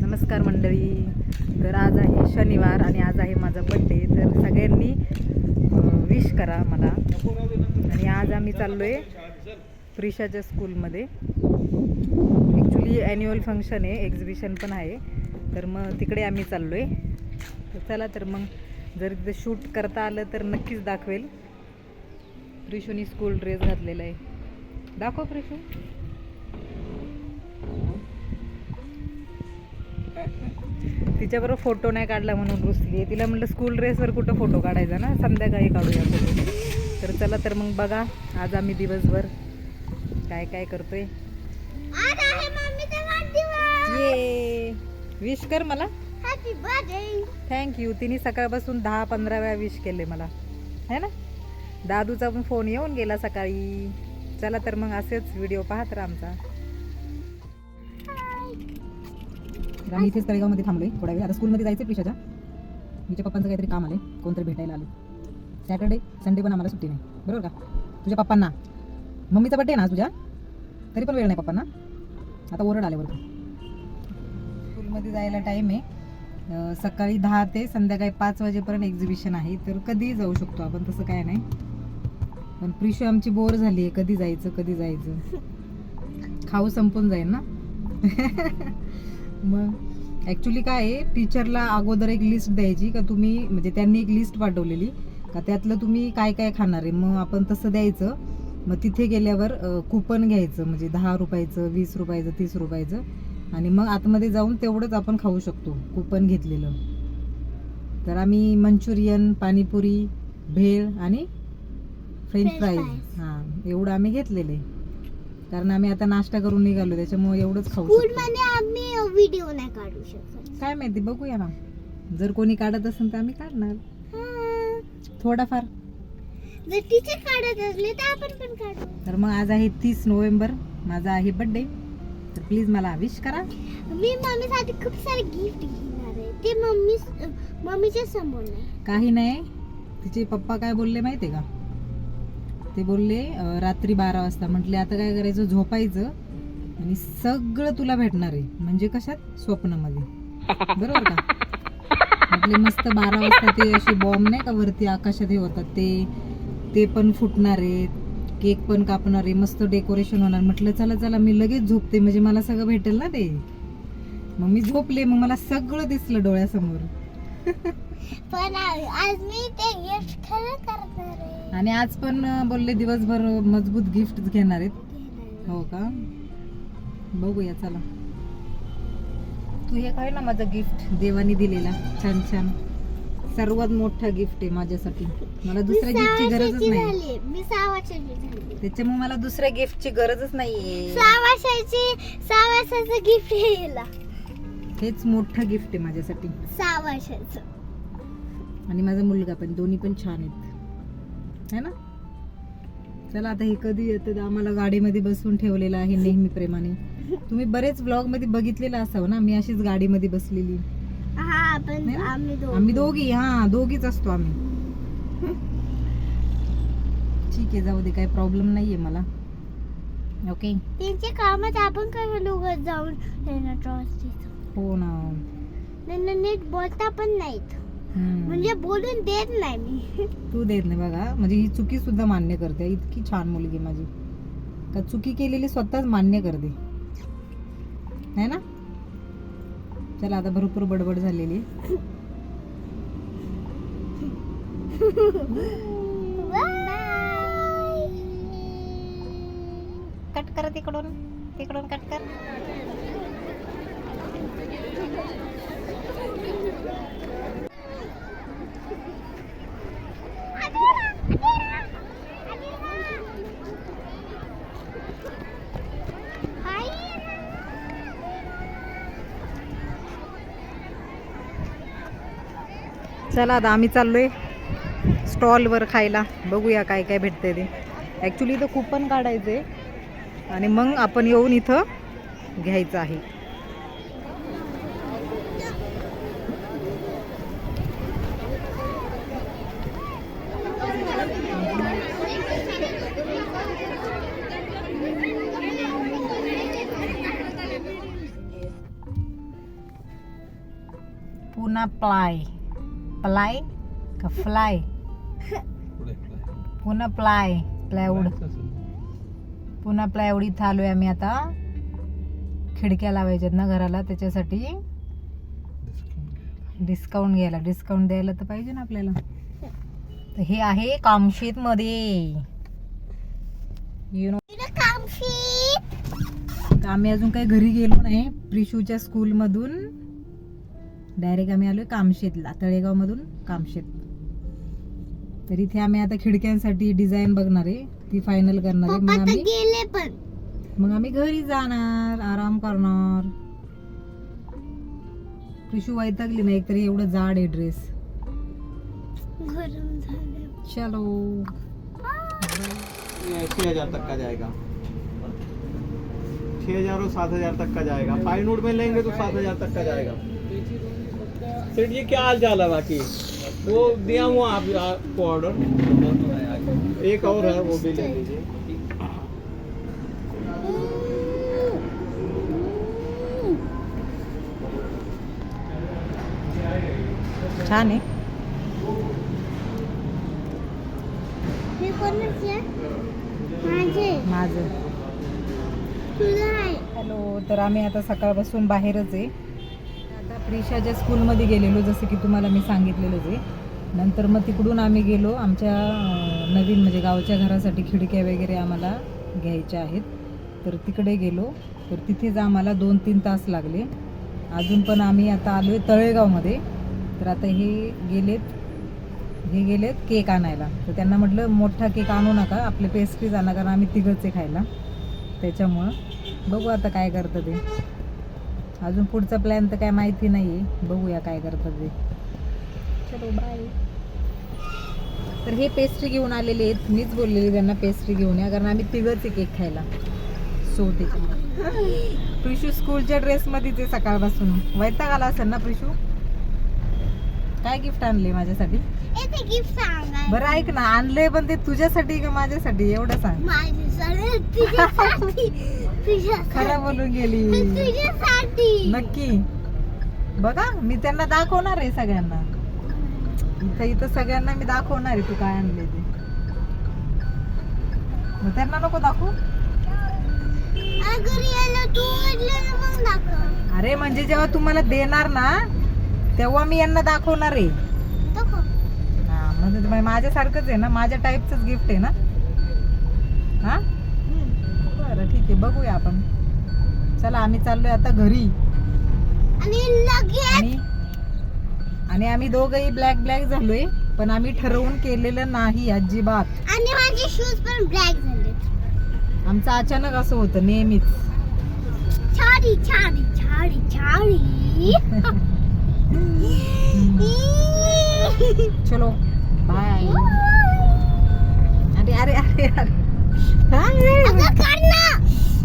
नमस्कार मंडळी. तर आज आहे शनिवार आणि आज आहे माझा बड्डे तर सगळ्यांनी विश करा मला. आणि आज आम्ही चाललो आहे प्रिशाच्या स्कूलमध्ये ॲक्च्युली ॲन्युअल फंक्शन आहे एक्झिबिशन पण आहे. तर मग तिकडे आम्ही चाललो आहे तर चला तर मग जर तिथं शूट करता आलं तर नक्कीच दाखवेल. प्रिशूनी स्कूल ड्रेस घातलेला आहे. दाखव प्रिशू. तिच्याबरोबर फोटो नाही काढला म्हणून रुसली आहे. तिला म्हटलं स्कूल ड्रेसवर कुठं फोटो काढायचा ना? संध्याकाळी काढूया फोटो तर चला तर मग बघा आज आम्ही दिवसभर काय काय करतोय. ये. विश कर मला. थँक्यू तिने सकाळपासून दहा पंधरा वेळा विश केले मला. है ना? दादूचा पण फोन येऊन गेला सकाळी. चला तर मग असेच व्हिडिओ पाहत राहा आमचा. तर आम्ही इथेच तळेगावमध्ये थांबलोय थोडा वेळ. आता स्कूलमध्ये जायचं प्रिशाच्या तिच्या पप्पांचं काहीतरी काम आले कोणतरी भेटायला आले सॅटर्डे संडे पण आम्हाला सुट्टी नाही. बरोबर का? तुझ्या पप्पांना. मम्मीचा बड्डे ना तुझ्या? तरी पण वेळ नाही पप्पांना. आता ओरड आले स्कूलमध्ये जायला टाईम आहे. सकाळी दहा ते संध्याकाळी पाच वाजेपर्यंत एक्झिबिशन आहे. तर कधीही जाऊ शकतो आपण. तसं काय नाही. पण प्रिशू आमची बोर झाली आहे कधी जायचं कधी जायचं. खाऊ संपून जाईल ना? मग ॲक्च्युली काय आहे टीचरला अगोदर एक लिस्ट द्यायची का तुम्ही म्हणजे त्यांनी एक लिस्ट पाठवलेली का त्यातलं तुम्ही काय काय खाणार आहे? मग आपण तसं द्यायचं. मग तिथे गेल्यावर कुपन घ्यायचं म्हणजे दहा रुपयाचं वीस रुपयाचं तीस रुपयाचं. आणि मग आतमध्ये जाऊन तेवढंच आपण खाऊ शकतो कुपन घेतलेलं. तर आम्ही मंचुरियन पाणीपुरी भेळ आणि फ्रेंच फ्राईज. हां एवढं आम्ही घेतलेले कारण आम्ही आता नाश्ता करून निघालो त्याच्यामुळे एवढंच खाऊ शकतो. मध्ये आम्ही व्हिडिओ नाही काढू शकत. काय माहिती बघूया ना. जर कोणी काढत असेल तर आम्ही काढणार. हा. थोडाफार. जर टीचर काढत असले तर आपण पण काढू. तर मग आज आहे तीस नोव्हेंबर. माझा आहे बड्डे तर प्लीज मला विश करा. मी मम्मीसाठी खूप सारे गिफ्ट घेणार आहे. ते मम्मी मम्मीच्या समोर नाही. काही नाही. तिचे पप्पा काय बोलले माहिती आहे का? ते बोलले रात्री बारा वाजता. म्हटले आता काय करायचं? झोपायचं आणि सगळं तुला भेटणार आहे. म्हणजे कशात? स्वप्नामध्ये. बरोबर का? म्हटले मस्त बारा वाजता ते असे बॉम्ब नाही का वरती आकाशात हे होतात ते? ते पण फुटणार आहेत. केक पण कापणार आहे. मस्त डेकोरेशन होणार. म्हटलं चला चला मी लगेच झोपते. म्हणजे मला सगळं भेटेल ना ते? मग मी झोपले. मग मला सगळं दिसलं डोळ्यासमोर. पण आज मी ते गिफ्ट खरं करणार आहे. आणि आज पण बोलले दिवसभर मजबूत गिफ्ट घेणार आहेत. हो का? बघूया चला. तू हे काय ना माझं गिफ्ट देवानी दिलेला. छान छान. सर्वात मोठं गिफ्ट आहे माझ्यासाठी. मला मी दुसऱ्या सहा गिफ्टची गरजच वर्षाची नाही झाली मी सहा वर्षाची झाली. त्याच्यामुळे मला दुसऱ्या गिफ्टची गरजच नाहीये. सहा वर्षाची सहा वर्षाचं गिफ्ट येला हेच मोठं गिफ्ट आहे माझ्यासाठी. सहा वर्षाचं. आणि माझा मुलगा पण दोन्ही पण छान आहेत. है ना? चला आता हे कधी येतं? आम्हाला गाडीमध्ये बसवून ठेवलेलं आहे नेहमी प्रेमाने तुम्ही बरेच ब्लॉगमध्ये बघितलेलं असावं ना? मी अशीच गाडीमध्ये बसलेली. हा? आम्ही दोघं. हा दोघीच असतो आम्ही. ठीक आहे जाऊ दे काही प्रॉब्लेम नाहीये मला. ओके त्यांच्या कामात आपण काय जाऊन. हो ना. त्यांना नीट बोलता पण नाहीत. हम्म. म्हणजे बोलून देत नाही मी. तू देत नाही बघा. म्हणजे ही चुकी सुद्धा मान्य करते. इतकी छान मुलगी माझी. का चुकी केलेली स्वतःच मान्य करते. है ना? चला आता भरपूर बडबड झालेली. आहे. कट कर तिकडून. तिकडून कट कर. चला आता आम्ही चाललोय स्टॉलवर खायला. बघूया काय काय भेटतंय ते. ॲक्च्युली इथं कुपन काढायचं आहे आणि मग आपण येऊन इथं घ्यायचं आहे. प्लाय प्लाय का फ्लाय पुन्हा प्लाय प्लायवूड पुन्हा प्लायवूड इथं आलोय आम्ही आता. खिडक्या लावायच्यात ना घराला त्याच्यासाठी. डिस्काउंट घ्यायला. डिस्काउंट द्यायला तर पाहिजे ना आपल्याला. तर हे आहे कामशेत मध्ये. यु नो आम्ही अजून काही घरी गेलो नाही प्रिशूच्या स्कूलमधून डायरेक्ट आम्ही आलोय कामशेतला तळेगाव मधून कामशेत. तर इथे आम्ही आता खिडक्यांसाठी डिझाईन बघणार आहे ती फायनल करणार आहे. मग आम्ही मग आम्ही घरी जाणार आराम करणार. प्रिशू वैतागली नाही एकतरी एवढं जाड आहे ड्रेस चलो. छः हजार तक का जाएगा छः हजार और सात हजार तक का जाएगा फाइव नोट में लेंगे तो सात हजार तक का जाएगा सेठ जी क्या हाल चाल है बाकी? वो दिया हुआ आप आपको ऑर्डर एक और है वो भी ले लीजिए। छान आहे हे माझे। हॅलो तर आम्ही आता सकाळपासून बाहेरच आहे. आता प्रिशाच्या स्कूलमध्ये गेलेलो जसं की तुम्हाला मी सांगितलेलंच जे नंतर मग तिकडून आम्ही गेलो आमच्या नवीन म्हणजे गावच्या घरासाठी खिडक्या वगैरे आम्हाला घ्यायच्या आहेत. तर तिकडे गेलो तर तिथेच आम्हाला दोन तीन तास लागले. अजून पण आम्ही आता आलो आहे तळेगावमध्ये. तर आता हे गेलेत हे गेलेत केक आणायला. तर त्यांना म्हटलं मोठा केक आणू नका आपले पेस्ट्रीज आणा कारण आम्ही तिघंच आहे खायला. त्याच्यामुळं बघू आता काय करतं ते. अजून पुढचा प्लॅन तर काय माहिती नाही आहे बघूया काय करतं ते. चलो बाय तर हे पेस्ट्री घेऊन आलेले आहेत. मीच बोललेली त्यांना पेस्ट्री घेऊन या. कारण आम्ही तिघंच केक खायला. सो त्याच्यामुळे. प्रिशू स्कूलच्या ड्रेसमध्येच आहे सकाळपासून. वैताग आला असेल ना प्रिशू? काय गिफ्ट आणले माझ्यासाठी? बरं ऐक ना. आणले पण ते तुझ्यासाठी का माझ्यासाठी? एवढं सांग. खरं बोलून गेली. नक्की. बघा मी त्यांना दाखवणार आहे सगळ्यांना. इथं इथं सगळ्यांना मी दाखवणार आहे तू काय आणले ते. मग त्यांना नको दाखवू. अरे म्हणजे जेव्हा तुम्हाला देणार ना तेव्हा मी यांना दाखवणार आहे. म्हणजे माझ्यासारखंच आहे ना माझ्या टाईपचंच गिफ्ट आहे ना? हा? बघूया आपण. चला आम्ही चाललोय आता घरी. आणि आणि आम्ही दोघंही ब्लॅक ब्लॅक झालोय पण आम्ही ठरवून केलेलं नाही अजिबात. आणि माझे शूज पण ब्लॅक झाले आमचं अचानक असं होतं नेहमीच. छाडी छाडी छाडी छाडी. चलो बाय अरे अरे अरे अरे.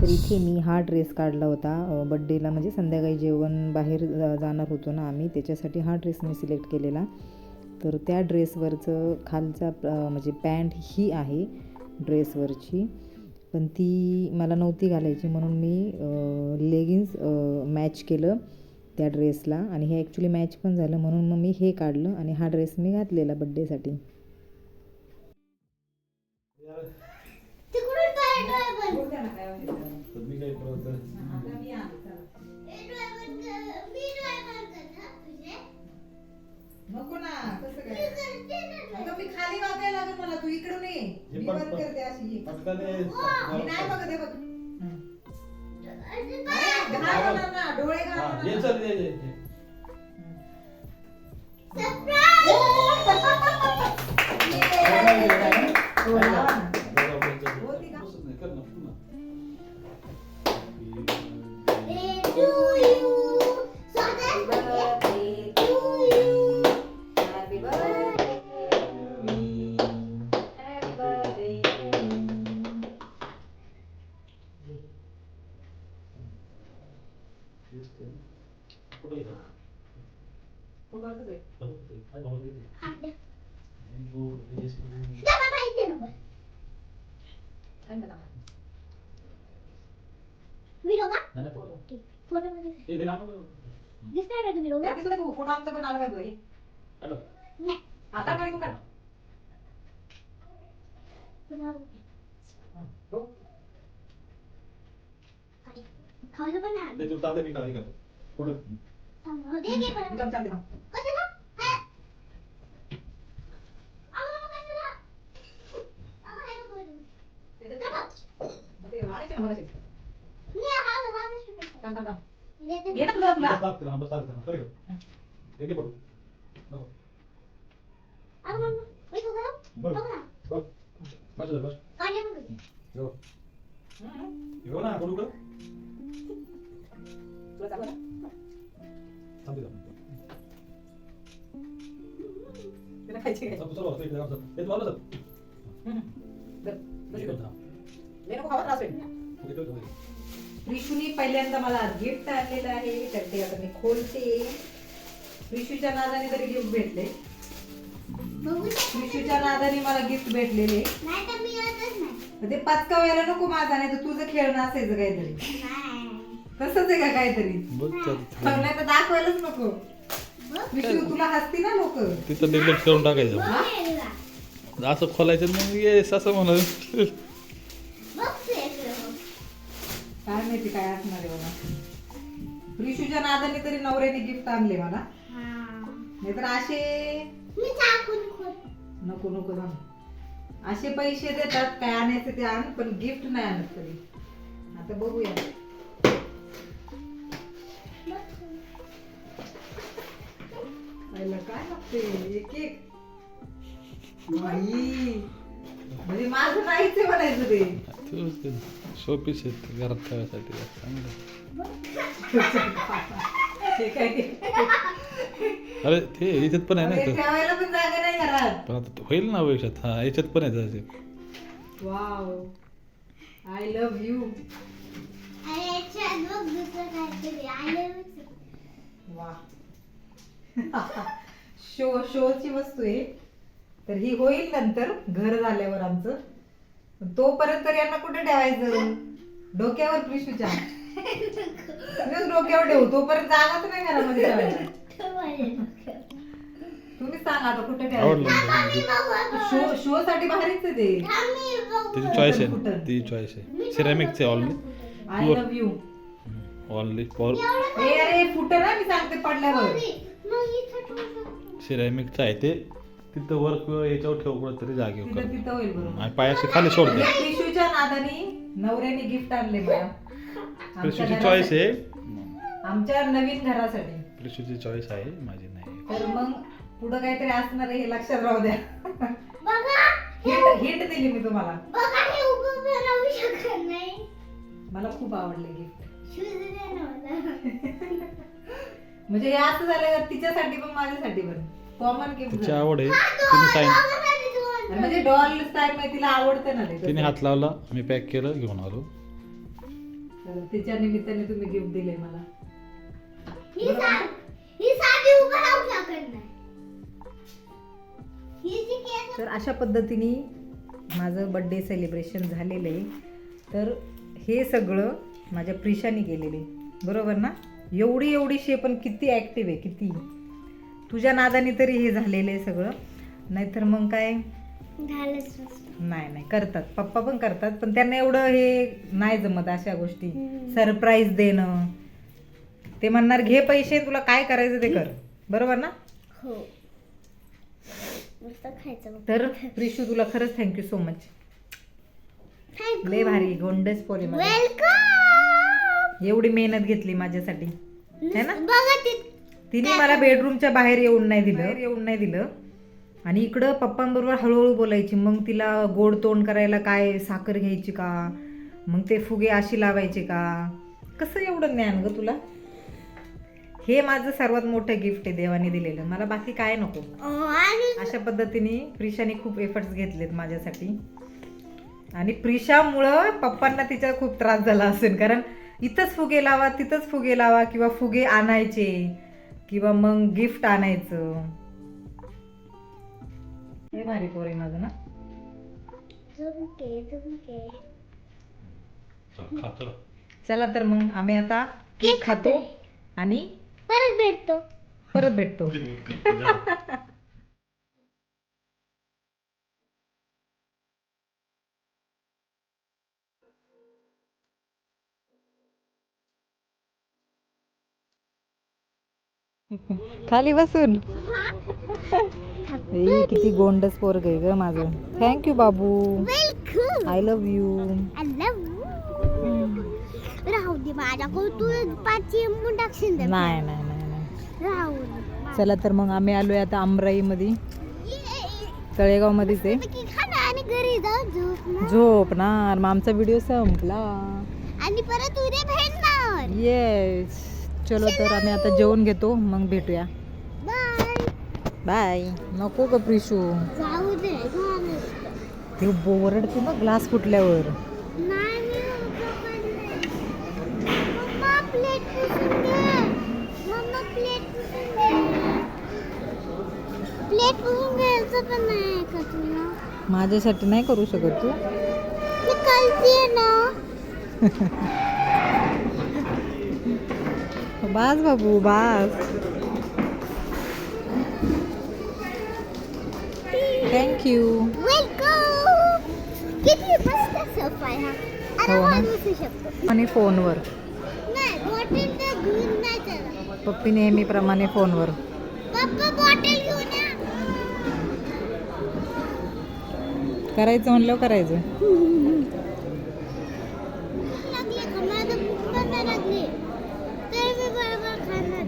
तर इथे मी हा ड्रेस काढला होता. बड्डेला म्हणजे संध्याकाळी जेवण बाहेर जाणार होतो ना आम्ही त्याच्यासाठी हा ड्रेस मी सिलेक्ट केलेला. तर त्या ड्रेसवरचं खालचा म्हणजे पॅन्ट ही आहे ड्रेसवरची. पण ती मला नव्हती घालायची म्हणून मी लेगिन्स मॅच केलं त्या ड्रेसला. आणि हे ॲक्च्युली मॅच पण झालं म्हणून मग मी हे काढलं आणि हा ड्रेस मी घातलेला बड्डेसाठी तिकडून काय ड्रायव्हर मी ड्रायव्हर करणार तुझे नको ना कसं. अगं, मी खाली वागायला लागेल मला तू इकडून ये. मी बंद करते अशी ये. मी नाही बघत हे बघ. अरे अरे, घाण होणार ना डोळे घाण हाँ, होणार ये ना. चल दिसणार का तुम्ही तू फोटो आमचा पण आला काय तुला? हॅलो नाही आता काय तू. हो. खायला पण नाही आणलं. दे की परत. कशाला? हा? आम्हाला कशाला? आम्हाला हे नको करू. ते वाढायचे ना मगाशी. मी हा बघा, मी शिकवते. थांब, थांब, थांब. देते. घे ना तुला. तुला. चालू आहे. तुला खायची काय? हे. हम्म. बस, बस इकडे. इकडे. थांब. लय नको खावं, त्रास होईल. रिशूनी पहिल्यांदा मला गिफ्ट आणलेलं आहे तर ते आता मी खोलते. रिशूच्या नादाने तरी गिफ्ट भेटले. रिशूच्या नादाने मला गिफ्ट भेटलेले. ते पाचका व्हायला नको माझा नाही तर तुझं खेळणं असायचं काहीतरी. नाही. तसंच आहे का काहीतरी? तर दाखवायलाच नको. बघ. रिशू तुला हसती ना लोक? तिथं डिलीट करून टाकायचं. असं खोलायचं मग येस असं म्हणत काय माहिती काय असणार आहे बाबा रिशूच्या नादाने तरी नवऱ्याने गिफ्ट आणले मला. हा. नाहीतर असे. नको नको थांब असे पैसे देतात काय आणायचे ते आण पण गिफ्ट नाही आणत कधी. आता बघूया. काय लागते एक एक. बाई. म्हणजे माझं नाहीच आहे म्हणायचं ते. शोपीस आहेत घरात ठेवायसाठी. चांगलं हे काय? अरे ते याच्यात पण आहे ना अरे, इथं. ठेवायला पण जागा नाही घरात. पण आता होईल ना भविष्यात हा याच्यात पण आहे त्याचे वाव. आय लव्ह यू याच्यात बघ दुसरं काहीतरी. वा शो शोची वस्तू आहे. तर ही होईल नंतर घर झाल्यावर आमचं. तोपर्यंत तर यांना कुठे ठेवायचं? डोक्यावर पिशूच्या तुम्हीच डोक्यावर ठेवू. तोपर्यंत जागाच नाही घरामध्ये ठेवायला. तुम्ही सांगा आता कुठे ठेवायचं. शो शो साठी भारीच आहे ते. त्याची चॉईस आहे. ती चॉईस आहे. सिरॅमिकचे only I love you only for a अरे फुट ना मी सांगते पडल्यावर. भारी. मग इथं ठेवू शकतो. सिरॅमिकचं आहे ते. तिथं वर्क याच्यावर ठेव कुठं तरी जागेवर तिथं कर तिथं होईल बरोबर. आणि पायाशी खाली सोडते पिशूच्या नादानी नवऱ्याने गिफ्ट आणले मला. आमच्या प्रिशूची घरासाठी. चॉईस आहे. आमच्या नवीन घरासाठी. प्रिशूची चॉईस आहे माझी नाही. तर मग पुढं काहीतरी असणार आहे हे लक्षात राहू द्या. बघा. हिंट हिंट दिली मी तुम्हाला. बघा हे उभं पण राहू शकत नाही. मला खूप आवडले गिफ्ट शूज दे ना मला म्हणजे हे असं झालं का तिच्यासाठी पण माझ्यासाठी पण? कॉमन गिफ्ट तिची आवड आहे. तिने दोन. म्हणजे डॉल टाईप आहे तिला आवडतं ना ते तिने. हात लावला मी पॅक केलं घेऊन आलो. तर तिच्या निमित्ताने तुम्ही गिफ्ट दिले मला. ही सा- ही साधी उभं राहू शकत नाही. ही जी केस तर अशा पद्धतीने माझं बड्डे सेलिब्रेशन झालेलं आहे. तर हे सगळं माझ्या प्रिशाने केलेलं आहे. बरोबर ना? एवढी एवढीशी आहे, पण किती ॲक्टिव्ह आहे किती? तुझ्या नादाने तरी हे झालेलं आहे सगळं. नाहीतर मग काय? नाही नाही. करतात. पप्पा पण करतात पण त्यांना एवढं हे नाही जमत अशा गोष्टी. सरप्राईज देणं. ते म्हणणार घे पैसे तुला काय करायचं ते कर. बरोबर ना? हो. तर प्रिशू तुला खरंच थँक्यू सो मच लय. भारी गोंडस पोरी. एवढी मेहनत घेतली माझ्यासाठी. है ना? तिने मला बेडरूमच्या बाहेर येऊन नाही दिलं. येऊन नाही दिलं. आणि इकडं पप्पांबरोबर हळूहळू बोलायची. मग तिला गोड तोंड करायला काय साखर घ्यायची का? मग ते फुगे अशी लावायचे का? कसं एवढं ज्ञान ग तुला? हे माझं सर्वात मोठं गिफ्ट आहे देवाने दिलेलं. मला बाकी काय नको? अशा पद्धतीने प्रिशाने खूप एफर्ट्स घेतलेत माझ्यासाठी. आणि प्रिशामुळं पप्पांना तिचा खूप त्रास झाला असेल. कारण इथंच फुगे लावा तिथंच फुगे लावा किंवा फुगे आणायचे. किंवा मग गिफ्ट आणायचं. हे भारी पोर आहे माझं ना. चला तर मग आम्ही आता केक खातो आणि परत भेटतो. परत भेटतो. खाली बसून. ए, किती गोंडस पोरग आहे ग माझं. थँक्यू बाबू. आय लव्ह यू राहू दे तू टाकशील. नाही नाही नाही नाही. राहू दे चला तर मग आम्ही आलोय आता आमराईमध्ये. तळेगाव मध्येच आहे. की खाना आणि घरी जाऊ झोप ना. झोपणार मग आमचा व्हिडिओ संपला. आणि परत उद्या भेटणार. येस चलो तर आम्ही आता जेवण घेतो मग भेटूया. बाय. बाय. नको ग प्रिशू. ते बोरडते ना ग्लास फुटल्यावर. माझ्यासाठी नाही करू शकत तू? ना. बास बाबू बास. थँक्यू आणि फोनवर. पप्पी नेहमीप्रमाणे फोनवर. करायचं म्हणलं करायचं लागले का माझं भूक पण नाही लागली तर मी बरोबर खाणार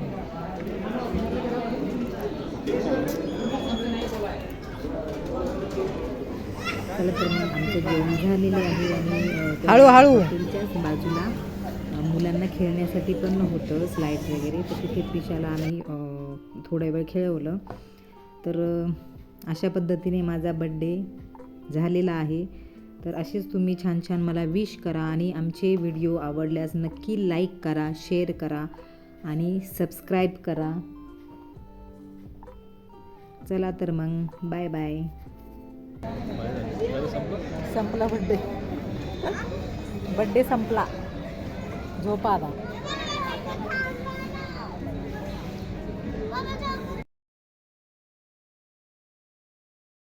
चला तर मग आमचं जेवण झालेलं आहे आणि हळूहळू. बाजूला मुलांना खेळण्यासाठी पण होतं स्लाईड वगैरे. तर तिथे प्रिशाला आम्ही थोडा वेळ खेळवलं. तर अशा पद्धतीने माझा बड्डे झालेला आहे. तर असेच तुम्ही छान छान मला विश करा आणि आमचे व्हिडिओ आवडल्यास नक्की लाईक करा शेअर करा आणि सबस्क्राईब करा. चला तर मग बाय बाय संपला बड्डे. बड्डे संपला. झोपा आता